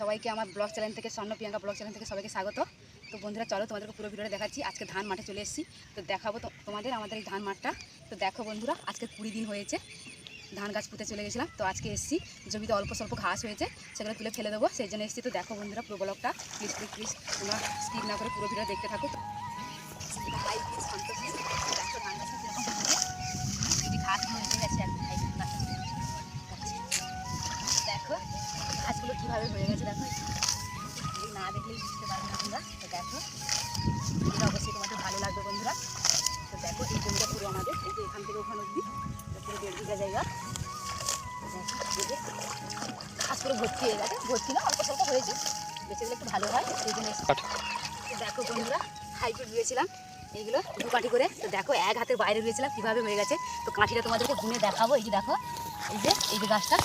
সবাইকে আমার blog channel থেকে স্বর্ণ প্রিয়াঙ্কা ব্লগ চ্যানেল থেকে সবাইকে স্বাগত। তো বন্ধুরা, চলো তোমাদেরকে পুরো ভিডিওটা দেখাচ্ছি। আজকে ধান মাঠে চলে এসেছি। তো দেখাবো তোমাদের আমাদের এই ধান মাঠটা। তো দেখো বন্ধুরা, আজকে কুড়ি দিন হয়েছে। ধান গাছ পুঁতে চলে গেছিলাম। তো আজকে এসেছি। জমিতে অল্প স্বল্প ঘাস হয়েছে, সেগুলো তুলে ফেলে দেবো। সেই জন্য এসেছি। তো দেখো বন্ধুরা, পুরো ব্লগটা। প্লিজ প্লিজ প্লিজ তোমরা স্কিপ না করে পুরো ভিডিও দেখতে থাকো। গাছগুলো কীভাবে হয়ে গেছে দেখো এই না দেখলেই বুঝতে পারবে না তোমরা। তো দেখো এটা অবশ্যই তোমাদের ভালো লাগবে বন্ধুরা। তো দেখো এই জমিটা পুরো আমাদের এই যে এখান থেকে ওখানে অব্দি পুরো দেড় বিঘা জায়গা। ঘাস পুরো ভর্তি হয়ে গেছে। ভর্তি না অল্প স্বল্প হয়েছে। বেঁচে গেলে একটু ভালো হয় সেই জন্য এসেছি। দেখো বন্ধুরা হাইব্রিড রুয়েছিলাম। এইগুলো দু কাঠি করে তো দেখো এক হাতের বাইরে রুয়েছিলাম কীভাবে হয়ে গেছে। তো কাঠিটা তোমাদেরকে গুনে দেখাবো। এই যে দেখো এই যে এই যে গাছটা।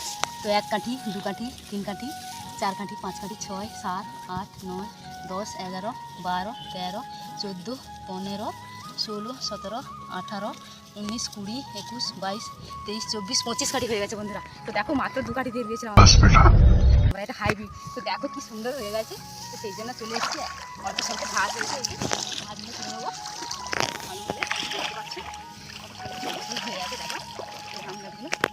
তো এক কাঠি দু কাঠি তিন কাঠি চার কাঠি পাঁচ কাঠি ছয় সাত আট নয় দশ এগারো বারো তেরো চোদ্দ পনেরো ষোলো সতেরো আঠারো উনিশ কুড়ি একুশ বাইশ তেইশ চব্বিশ পঁচিশ কাঠি হয়ে গেছে বন্ধুরা। তো দেখো মাত্র দু কাঠি দিয়ে দিয়েছিলাম আমরা এটা হাইব্রিড তো দেখো কি সুন্দর হয়ে গেছে। তো সেই জন্য চলে এসেছি। অল্প স্বল্প ভাত হয়েছে এই যে। ভাতগুলো তুলে নেব। ভালো করে দেখতে পাচ্ছি। হয়ে গেছে দেখো। এই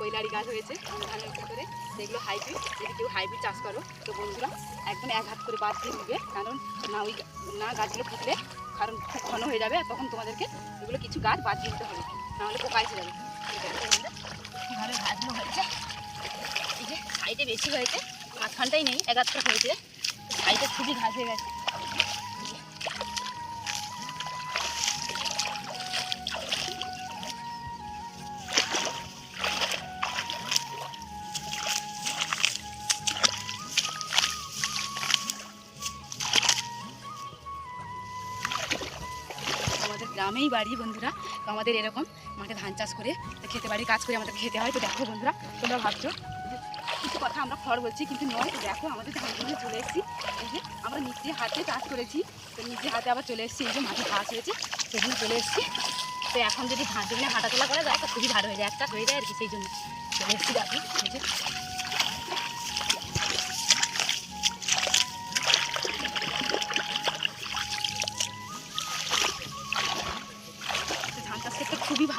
কৈলারি গাছ হয়েছে ধানের ভিতরে যেগুলো হাইব্রিড। যদি কেউ হাইব্রিড চাষ করো, তো বন্ধুরা একদম এক হাত করে বাদ দিয়ে দিবে, কারণ না ওই না গাছগুলো ফুটলে কারণ খুব ঘন হয়ে যাবে তখন তোমাদেরকে এগুলো কিছু গাছ বাদ দিয়ে দিতে হবে, নাহলে পোকা এসে যাবে। কীভাবে গাছগুলো হয়েছে। এই যে সাইডে বেশি হয়েছে, মাঝখানটাই নেই এগারটা হয়েছে। সাইডে খুবই ঘাস হয়ে গেছে। গ্রামেই বাড়ি, বন্ধুরা। তো আমাদের এরকম মাঠে ধান চাষ করে খেতে বাড়ি কাজ করে আমাদের খেতে হয়। তো দেখো বন্ধুরা, তোমরা ভাবছ কিছু কথা আমরা খড় বলছি, কিন্তু নয়। দেখো আমাদের ধানগুলো চলে এসেছি, এই যে আমরা নিজে হাতে চাষ করেছি, তো নিজে হাতে আবার চলে এসেছি, এই যে মাঠে ঘাস হয়েছে সেখানে চলে এসেছি। তো এখন যদি ধান দিনে হাঁটাচলা করা যায়, তো খুবই ভালো হয়ে যায়, একটা হয়ে যায় আর কি, সেই জন্য। চলে এসেছি দেখো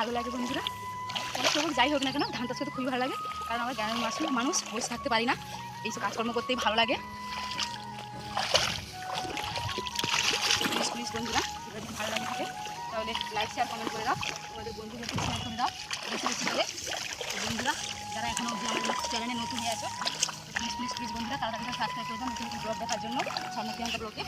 ভালো লাগে বন্ধুরা। হোক যাই হোক না কেন ধান চাষ করতে খুবই ভালো লাগে। কারণ আমরা গ্রামের মানুষ মানুষ, বসে থাকতে পারি না। এইসব কাজকর্ম করতেই ভালো লাগে। প্লিজ প্লিজ বন্ধুরা যদি ভালো লাগে থাকে, তাহলে লাইক শেয়ার কমেন্ট করে দাও। তোমাদের বন্ধুদেরকে শেয়ার করে দাও। বেশি বেশি করে বন্ধুরা, যারা এখনও অবধি চ্যানেলে নতুন হয়ে আছো প্লিজ প্লিজ প্লিজ বন্ধুরা, তাড়াতাড়ি সাবস্ক্রাইব করে দাও, নতুন নতুন ব্লগ দেখার জন্য। সামনে প্রিয়াঙ্কা ব্লগে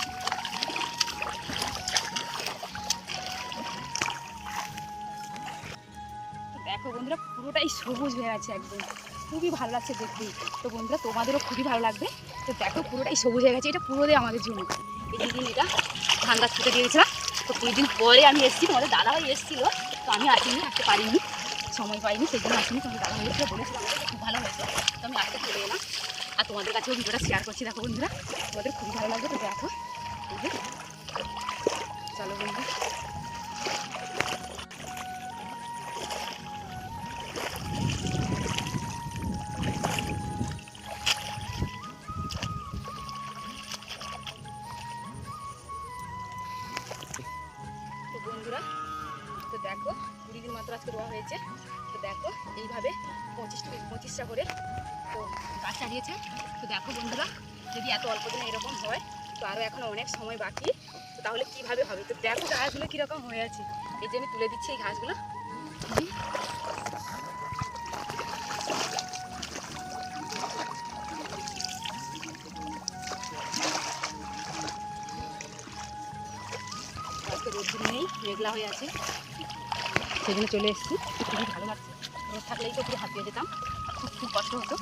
দেখো বন্ধুরা পুরোটাই সবুজ হয়ে আছে একদম। খুবই ভালো লাগছে দেখতে তো বন্ধুরা, তোমাদেরও খুবই ভালো লাগবে। তো দেখো, পুরোটাই সবুজ হয়ে গেছে। এটা পুরোটাই আমাদের জন্য। এই যেদিন এটা ধান গাছ পুঁতে দিয়েছিলাম। তো কুড়ি দিন পরে আমি এসেছি, তোমাদের দাদাভাই এসেছিল। তো আমি আসিনি আসতে পারিনি, সময় পাইনি, সেই জন্য আসিনি। তোমাদের দাদাভাই এসে বলেছিলাম আমাকে খুব ভালো হয়েছে। তো আমি আসতে চলে এলাম। আর তোমাদের কাছেও ভিডিওটা শেয়ার করছি। দেখো বন্ধুরা, তোমাদের খুবই ভালো লাগবে তো দেখো চলো বন্ধু। দেখো কুড়ি দিন মাত্র আজকে রোয়া হয়েছে। তো দেখো, এইভাবে পঁচিশ পঁচিশটা করে তো গাছ চালিয়েছে তো দেখো বন্ধুরা, যদি এত অল্প দিনে এরকম হয়, তো আরও এখন অনেক সময় বাকি। তো তাহলে কীভাবে হবে? তো দেখো গাছগুলো কীরকম হয়ে আছে। এই যে আমি তুলে দিচ্ছি এই ঘাসগুলো রোদ্দুর নেই, মেঘলা হয়ে আছে। সেখানে চলে এসেছি। খুবই ভালো লাগছে। রোদ থাকলেই তো পুরো হাঁপিয়ে যেতাম। খুব খুব কষ্ট হতো।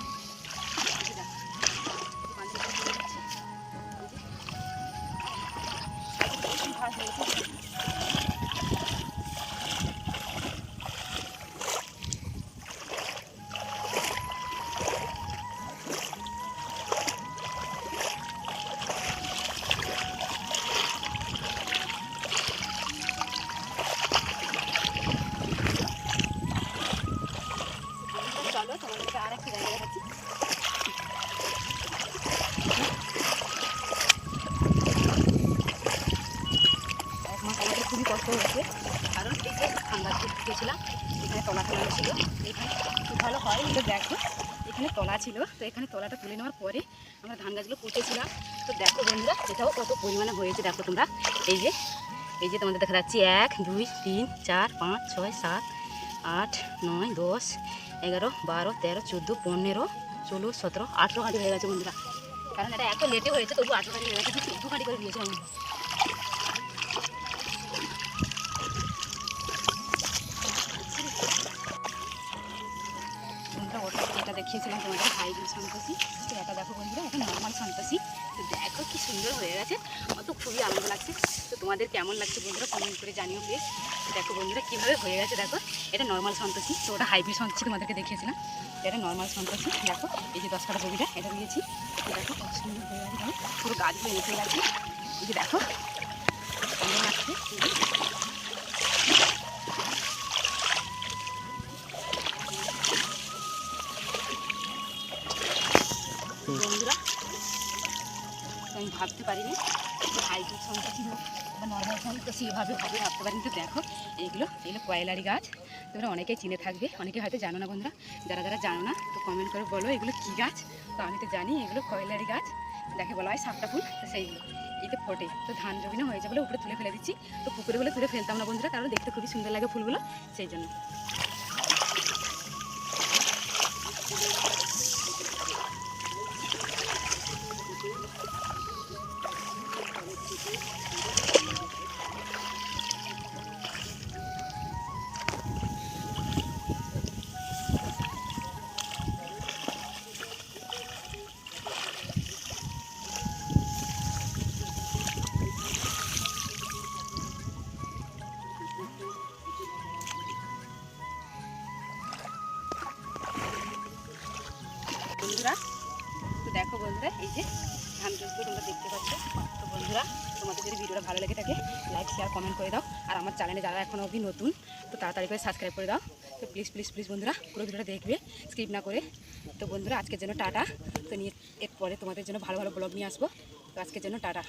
খুবই কষ্ট হয়েছে। কারণ এই যে ঠান্ডা গেছিলাম এখানে তলা তলা ছিল, এখানে খুব ভালো হয় এটা দেখো, এখানে তলা ছিল। তো এখানে তলাটা তুলে নেওয়ার পরে আমরা ধান গাছগুলো পুঁতেছিলাম। তো দেখো বন্ধুরা, এটাও কত পরিমাণে হয়েছে, দেখো তোমরা। এই যে এই যে তোমাদের দেখা যাচ্ছে, এক, দুই, তিন, চার, পাঁচ, ছয়, সাত, আট, নয়, দশ, এগারো, বারো, তেরো, চোদ্দ, পনেরো, ষোলো, সতেরো, আঠেরো গাড়ি হয়ে গেছে বন্ধুরা। কারণ এটা এত লেটে হয়েছে, তবু আঠেরো গাড়ি হয়ে গেছে চোদ্দ গাড়ি করে দিয়েছে আমি দেখিয়েছিলাম তোমাদের হাইব্রিড সন্তোষী তো এটা দেখো বন্ধুরা এটা নর্মাল সন্তোষী তো দেখো কি সুন্দর হয়ে গেছে আমার তো খুবই আনন্দ লাগছে তো তোমাদের কেমন লাগছে বন্ধুরা কমেন্ট করে জানিও প্লিজ দেখো বন্ধুরা কীভাবে হয়ে গেছে দেখো এটা নর্মাল সন্তোষী তো ওটা হাইব্রিড সন্তোষী তোমাদেরকে দেখিয়েছিলাম এটা নর্মাল সন্তোষী দেখো এই যে দশ কাটা এটা দিয়েছি দেখো সুন্দর হয়ে গেছে পুরো গাছগুলো এসে গেছে এই যে দেখো ভাবতে পারিনি। হাইব্রিড সন্ত্রাসী হোক বা নর্মাল সন্ত্রাসী এভাবে হবে ভাবতে পারিনি তো দেখো, এইগুলো এগুলো কয়লারি গাছ। তোমরা অনেকেই চিনে থাকবে, অনেকে হয়তো জানো না বন্ধুরা। যারা যারা জানো না, তো কমেন্ট করে বলো এগুলো কী গাছ? তো আমি তো জানি এগুলো কয়লারি গাছ। দেখে বলা হয় সাপটা ফুল, তো সেইগুলো। এতে ফোটে, তো ধান জমিনে হয়েছে বলে উপরে তুলে ফেলে দিচ্ছি। তো পুকুরে বলে তুলে ফেলতাম না বন্ধুরা কারণ দেখতে খুবই সুন্দর লাগে ফুলগুলো, সেই জন্য। তোমাদের যদি ভিডিওটা ভালো লেগে থাকে লাইক শেয়ার কমেন্ট করে দাও। আর আমার চ্যানেলে যারা এখনও অবধি নতুন, তো তাড়াতাড়ি করে সাবস্ক্রাইব করে দাও। তো প্লিজ প্লিজ প্লিজ বন্ধুরা, পুরো ভিডিওটা দেখবে স্কিপ না করে। তো বন্ধুরা, আজকের জন্য টাটা। তো নিয়ে, এরপরে তোমাদের জন্য ভালো ভালো ব্লগ নিয়ে আসব। তো আজকের জন্য টাটা।